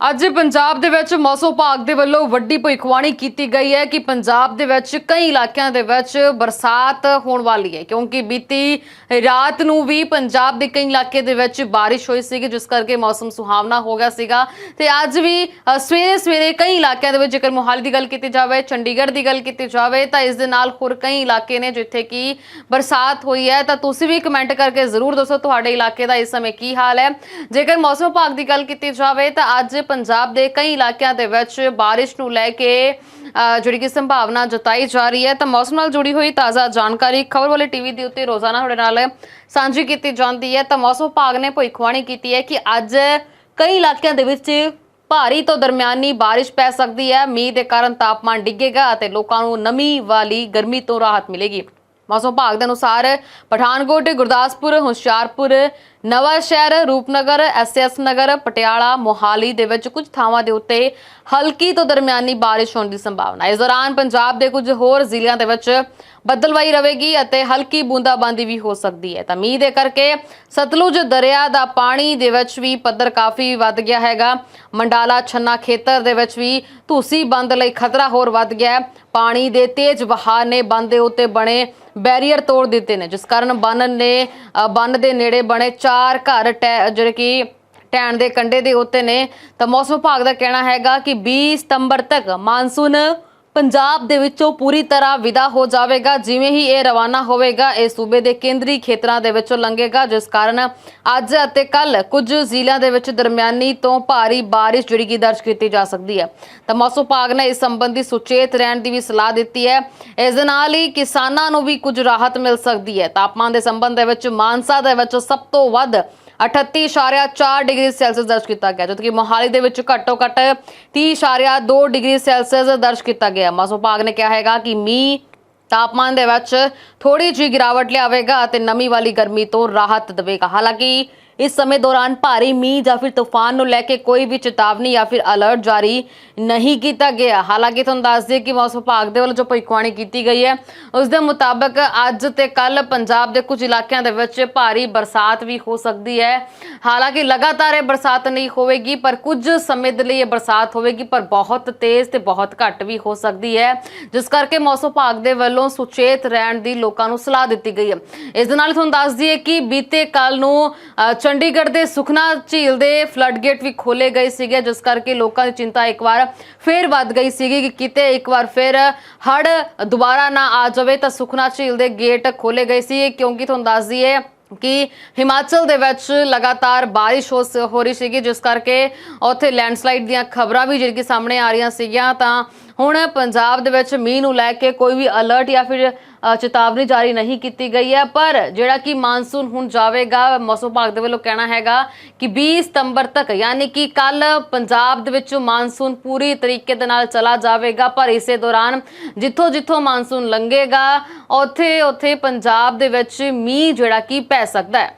ਅੱਜ ਪੰਜਾਬ ਦੇ ਵਿੱਚ ਮੌਸਮ ਵਿਭਾਗ ਦੇ ਵੱਲੋਂ ਵੱਡੀ ਭਵਿੱਖਬਾਣੀ ਕੀਤੀ ਗਈ ਹੈ ਕਿ ਪੰਜਾਬ ਦੇ ਵਿੱਚ ਕਈ ਇਲਾਕਿਆਂ ਦੇ ਵਿੱਚ ਬਰਸਾਤ ਹੋਣ ਵਾਲੀ ਹੈ, ਕਿਉਂਕਿ ਬੀਤੀ ਰਾਤ ਨੂੰ ਵੀ ਪੰਜਾਬ ਦੇ ਕਈ ਇਲਾਕੇ ਦੇ ਵਿੱਚ ਬਾਰਿਸ਼ ਹੋਈ ਸੀਗੀ, ਜਿਸ ਕਰਕੇ ਮੌਸਮ ਸੁਹਾਵਣਾ ਹੋ ਗਿਆ ਸੀਗਾ। ਤੇ ਅੱਜ ਵੀ ਸਵੇਰੇ ਸਵੇਰੇ ਕਈ ਇਲਾਕਿਆਂ ਦੇ ਵਿੱਚ ਜੇਕਰ ਮੋਹਾਲੀ ਦੀ ਗੱਲ ਕੀਤੀ ਜਾਵੇ, ਚੰਡੀਗੜ੍ਹ ਦੀ ਗੱਲ ਕੀਤੀ ਜਾਵੇ, ਤਾਂ ਇਸ ਦੇ ਨਾਲ ਹੋਰ ਕਈ ਇਲਾਕੇ ਨੇ ਜਿੱਥੇ ਕਿ ਬਰਸਾਤ ਹੋਈ ਹੈ। ਤਾਂ ਤੁਸੀਂ ਵੀ ਕਮੈਂਟ ਕਰਕੇ ਜ਼ਰੂਰ ਦੱਸੋ ਤੁਹਾਡੇ ਇਲਾਕੇ ਦਾ ਇਸ ਸਮੇਂ ਕੀ ਹਾਲ ਹੈ। ਜੇਕਰ ਮੌਸਮ ਵਿਭਾਗ ਦੀ ਗੱਲ ਕੀਤੀ ਜਾਵੇ, ਤਾਂ ਅੱਜ ਪੰਜਾਬ ਦੇ ਕਈ ਇਲਾਕਿਆਂ ਦੇ ਵਿੱਚ ਬਾਰਿਸ਼ ਨੂੰ ਲੈ ਕੇ ਜਿਹੜੀ ਕਿ ਸੰਭਾਵਨਾ ਜਤਾਈ ਜਾ ਰਹੀ ਹੈ। ਤਾਂ ਮੌਸਮ ਨਾਲ ਜੁੜੀ ਹੋਈ ਤਾਜ਼ਾ ਜਾਣਕਾਰੀ ਖਬਰ ਵਾਲੇ ਟੀਵੀ ਦੇ ਉੱਤੇ ਰੋਜ਼ਾਨਾ ਤੁਹਾਡੇ ਨਾਲ ਸਾਂਝੀ ਕੀਤੀ ਜਾਂਦੀ ਹੈ। ਤਾਂ ਮੌਸਮ ਵਿਭਾਗ ਨੇ ਭਵਿੱਖਬਾਣੀ ਕੀਤੀ ਹੈ ਕਿ ਅੱਜ ਕਈ ਇਲਾਕਿਆਂ ਦੇ ਵਿੱਚ ਭਾਰੀ ਤੋਂ ਦਰਮਿਆਨੀ ਬਾਰਿਸ਼ ਪੈ ਸਕਦੀ ਹੈ। ਮੀਂਹ ਦੇ ਕਾਰਨ ਤਾਪਮਾਨ ਡਿੱਗੇਗਾ ਅਤੇ ਲੋਕਾਂ ਨੂੰ ਨਮੀ ਵਾਲੀ ਗਰਮੀ ਤੋਂ ਰਾਹਤ ਮਿਲੇਗੀ। ਮੌਸਮ ਵਿਭਾਗ ਦੇ ਅਨੁਸਾਰ ਪਠਾਨਕੋਟ, ਗੁਰਦਾਸਪੁਰ, ਹੁਸ਼ਿਆਰਪੁਰ ਨਵਾਂ ਸ਼ਹਿਰ ਰੂਪਨਗਰ ਐਸਐਸ ਨਗਰ, ਪਟਿਆਲਾ, ਮੋਹਾਲੀ ਦੇ ਵਿੱਚ ਕੁਝ ਥਾਵਾਂ ਦੇ ਉੱਤੇ ਹਲਕੀ ਤੋਂ ਦਰਮਿਆਨੀ ਬਾਰਿਸ਼ ਹੋਣ ਦੀ ਸੰਭਾਵਨਾ ਹੈ। ਇਸ ਦੌਰਾਨ ਪੰਜਾਬ ਦੇ ਕੁਝ ਹੋਰ ਜ਼ਿਲ੍ਹਿਆਂ ਦੇ ਵਿੱਚ ਬੱਦਲਵਾਈ ਰਹੇਗੀ ਅਤੇ ਹਲਕੀ ਬੂੰਦਾਬਾਂਦੀ ਵੀ ਹੋ ਸਕਦੀ ਹੈ। ਤਾਂ ਮੀਂਹ ਦੇ ਕਰਕੇ ਸਤਲੁਜ ਦਰਿਆ ਦਾ ਪਾਣੀ ਦੇ ਵਿੱਚ ਵੀ ਪੱਧਰ ਕਾਫੀ ਵੱਧ ਗਿਆ ਹੈਗਾ। ਮੰਡਾਲਾ, ਛੰਨਾ ਖੇਤਰ ਦੇ ਵਿੱਚ ਵੀ ਧੂਸੀ ਬੰਦ ਲਈ ਖਤਰਾ ਹੋਰ ਵੱਧ ਗਿਆ ਹੈ। ਪਾਣੀ ਦੇ ਤੇਜ਼ ਵਹਾਅ ਨੇ ਬੰਦ ਦੇ ਉੱਤੇ ਬਣੇ ਬੈਰੀਅਰ ਤੋੜ ਦਿੱਤੇ ਨੇ, ਜਿਸ ਕਾਰਨ ਬੰਨ ਨੇ ਬੰਨ ਦੇ ਨੇੜੇ ਬਣੇ ਚਾਰ ਘਰ ਟੈ- ਜਿਹੜੇ ਕਿ ਟੈਣ ਦੇ ਕੰਢੇ ਦੇ ਉੱਤੇ ਨੇ। ਤਾਂ ਮੌਸਮ ਵਿਭਾਗ ਦਾ ਕਹਿਣਾ ਹੈਗਾ ਕਿ 20 ਸਤੰਬਰ ਤੱਕ ਮਾਨਸੂਨ ਪੰਜਾਬ ਦੇ ਵਿੱਚੋਂ ਪੂਰੀ ਤਰ੍ਹਾਂ ਵਿਦਾ ਹੋ ਜਾਵੇਗਾ, ਜਿਵੇਂ ਹੀ ਇਹ ਰਵਾਨਾ ਹੋਵੇਗਾ, ਇਹ ਸੂਬੇ ਦੇ ਕੇਂਦਰੀ ਖੇਤਰਾਂ ਦੇ ਵਿੱਚੋਂ ਲੰਘੇਗਾ, ਜਿਸ ਕਾਰਨ ਅੱਜ ਅਤੇ ਕੱਲ ਕੁਝ ਜ਼ਿਲ੍ਹਿਆਂ ਦੇ ਵਿੱਚ ਦਰਮਿਆਨੀ ਤੋਂ ਭਾਰੀ ਬਾਰਿਸ਼ ਜਿਹੜੀ ਕਿ ਦਰਜ ਕੀਤੀ ਜਾ ਸਕਦੀ ਹੈ। ਤਾਂ ਮੌਸਮ ਵਿਭਾਗ ਨੇ ਇਸ ਸੰਬੰਧੀ ਸੁਚੇਤ ਰਹਿਣ ਦੀ ਵੀ ਸਲਾਹ ਦਿੱਤੀ ਹੈ। ਇਸ ਦੇ ਨਾਲ ਹੀ ਕਿਸਾਨਾਂ ਨੂੰ ਵੀ ਕੁਝ ਰਾਹਤ ਮਿਲ ਸਕਦੀ ਹੈ। ਤਾਪਮਾਨ ਦੇ ਸੰਬੰਧ ਦੇ ਵਿੱਚ ਮਾਨਸਾ ਦੇ ਵਿੱਚ ਸਭ ਤੋਂ ਵੱਧ 38.4 ਡਿਗਰੀ ਸੈਲਸੀਅਸ ਦਰਜ ਕੀਤਾ ਗਿਆ, ਜਦਕਿ ਮੋਹਾਲੀ ਦੇ ਵਿੱਚ ਘੱਟੋ ਘੱਟ 30.2 ਡਿਗਰੀ ਸੈਲਸੀਅਸ ਦਰਜ ਕੀਤਾ ਗਿਆ। ਮੌਸਮ ਵਿਭਾਗ ਨੇ ਕਿਹਾ ਹੈਗਾ ਕਿ ਮੀਂਹ ਤਾਪਮਾਨ ਦੇ ਵਿੱਚ ਥੋੜੀ ਜਿਹੀ ਗਿਰਾਵਟ ਲਿਆਵੇਗਾ ਅਤੇ ਨਮੀ ਵਾਲੀ ਗਰਮੀ ਤੋਂ ਰਾਹਤ ਦੇਵੇਗਾ। ਹਾਲਾਂਕਿ ਇਸ ਸਮੇਂ ਦੌਰਾਨ ਭਾਰੀ ਮੀਂਹ ਜਾਂ ਫਿਰ ਤੂਫਾਨ ਨੂੰ ਲੈ ਕੇ ਕੋਈ ਵੀ ਚੇਤਾਵਨੀ ਜਾਂ ਫਿਰ ਅਲਰਟ ਜਾਰੀ ਨਹੀਂ ਕੀਤਾ ਗਿਆ। ਹਾਲਾਂਕਿ ਤੁਹਾਨੂੰ ਦੱਸ ਦਈਏ ਕਿ ਮੌਸਮ ਵਿਭਾਗ ਦੇ ਵੱਲੋਂ ਜੋ ਭਵਿੱਖਬਾਣੀ ਕੀਤੀ ਗਈ ਹੈ, ਉਸ ਦੇ ਮੁਤਾਬਕ ਅੱਜ ਤੇ ਕੱਲ ਪੰਜਾਬ ਦੇ ਕੁਝ ਇਲਾਕਿਆਂ ਦੇ ਵਿੱਚ ਭਾਰੀ ਬਰਸਾਤ ਵੀ ਹੋ ਸਕਦੀ ਹੈ। ਹਾਲਾਂਕਿ ਲਗਾਤਾਰ ਇਹ ਬਰਸਾਤ ਨਹੀਂ ਹੋਵੇਗੀ, ਪਰ ਕੁਝ ਸਮੇਂ ਦੇ ਲਈ ਇਹ ਬਰਸਾਤ ਹੋਵੇਗੀ, ਪਰ ਬਹੁਤ ਤੇਜ਼ ਤੇ ਬਹੁਤ ਘੱਟ ਵੀ ਹੋ ਸਕਦੀ ਹੈ। ਜਿਸ ਕਰਕੇ ਮੌਸਮ ਵਿਭਾਗ ਦੇ ਵੱਲੋਂ ਸੁਚੇਤ ਰਹਿਣ ਦੀ ਲੋਕਾਂ ਨੂੰ ਸਲਾਹ ਦਿੱਤੀ ਗਈ ਹੈ। ਇਸ ਦੇ ਨਾਲ ਤੁਹਾਨੂੰ ਦੱਸ ਦਈਏ ਕਿ ਬੀਤੇ ਕੱਲ ਨੂੰ ਚੰਡੀਗੜ੍ਹ ਦੇ ਸੁਖਨਾ ਝੀਲ ਦੇ ਫਲੱਡ ਗੇਟ ਵੀ ਖੋਲੇ ਗਏ ਸੀਗੇ, ਜਿਸ ਕਰਕੇ ਲੋਕਾਂ ਦੀ ਚਿੰਤਾ ਇੱਕ ਵਾਰ ਫੇਰ ਵੱਧ ਗਈ ਸੀਗੀ ਕਿ ਕਿਤੇ ਇੱਕ ਵਾਰ ਫੇਰ ਹੜ ਦੁਬਾਰਾ ਨਾ ਆ ਜਾਵੇ ਤਾਂ ਸੁਖਨਾ ਝੀਲ ਦੇ ਗੇਟ ਖੋਲੇ ਗਏ ਸੀ। ਕਿਉਂਕਿ ਤੁਹਾਨੂੰ ਦੱਸ ਦਈਏ ਕਿ ਹਿਮਾਚਲ ਦੇ ਵਿੱਚ ਲਗਾਤਾਰ ਬਾਰਿਸ਼ ਹੋ ਸ- ਹੋ ਰਹੀ ਸੀਗੀ, ਜਿਸ ਕਰਕੇ ਉੱਥੇ ਲੈਂਡਸਲਾਈਡ ਦੀਆਂ ਖਬਰਾਂ ਵੀ ਜਿਹੜੀ ਕਿ ਸਾਹਮਣੇ ਆ ਰਹੀਆਂ ਸੀਗੀਆਂ, ਤਾਂ ਹੁਣ ਪੰਜਾਬ ਦੇ ਵਿੱਚ ਮੀਂਹ ਨੂੰ ਲੈ ਕੇ ਕੋਈ ਵੀ ਅਲਰਟ ਜਾਂ ਫਿਰ ਚੇਤਾਵਨੀ ਜਾਰੀ ਨਹੀਂ ਕੀਤੀ ਗਈ ਹੈ, ਪਰ ਜਿਹੜਾ ਕਿ ਮਾਨਸੂਨ ਹੁਣ ਜਾਵੇਗਾ, ਮੌਸਮ ਵਿਭਾਗ ਦੇ ਵੱਲੋਂ ਕਹਿਣਾ ਹੈਗਾ ਕਿ 20 ਸਤੰਬਰ ਤੱਕ, ਯਾਨੀ ਕਿ ਕੱਲ ਪੰਜਾਬ ਦੇ ਵਿੱਚ ਮਾਨਸੂਨ ਪੂਰੀ ਤਰੀਕੇ ਦੇ ਨਾਲ ਚਲਾ ਜਾਵੇਗਾ, ਪਰ ਇਸੇ ਦੌਰਾਨ ਜਿੱਥੋਂ ਜਿੱਥੋਂ ਮਾਨਸੂਨ ਲੰਘੇਗਾ ਉੱਥੇ ਉੱਥੇ ਪੰਜਾਬ ਦੇ ਵਿੱਚ ਮੀਂਹ ਜਿਹੜਾ ਕਿ ਪੈ ਸਕਦਾ ਹੈ।